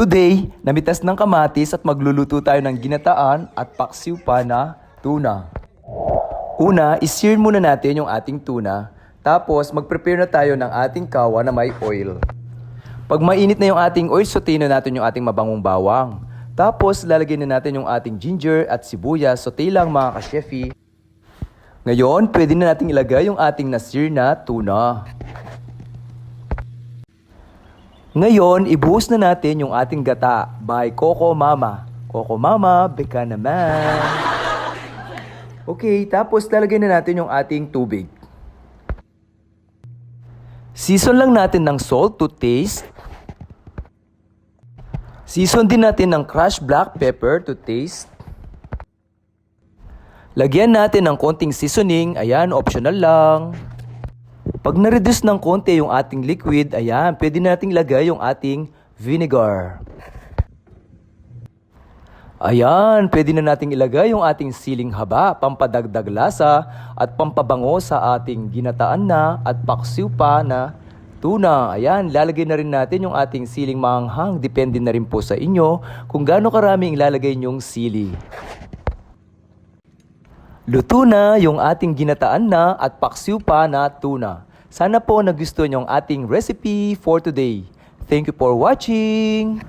Today, namitas ng kamatis at magluluto tayo ng ginataan at paksiw pa na tuna. Una, isir muna natin yung ating tuna. Tapos, mag-prepare na tayo ng ating kawa na may oil. Pag mainit na yung ating oil, na natin yung ating mabangong bawang. Tapos, lalagyan na natin yung ating ginger at sibuyas. Saute lang mga ka-chefy. Ngayon, pwede na natin ilagay yung ating nasir na tuna. Ngayon, ibuhos na natin yung ating gata by Coco Mama. Coco Mama, beka naman. Okay, tapos lalagyan na natin yung ating tubig. Season lang natin ng salt to taste. Season din natin ng crushed black pepper to taste. Lagyan natin ng konting seasoning, ayan, optional lang. Pag na-reduce ng konti yung ating liquid, ayan, pwede nating lagay yung ating vinegar. Ayan, pwede na nating ilagay yung ating siling haba, pampadagdag lasa at pampabango sa ating ginataan na at paksiw pa na tuna. Ayan, lalagay na rin natin yung ating siling maanghang. Depende na rin po sa inyo kung gaano karami ilalagay nyong sili. Luto na yung ating ginataan na at paksiw pa na tuna. Sana po nagustuhan yung ating recipe for today. Thank you for watching!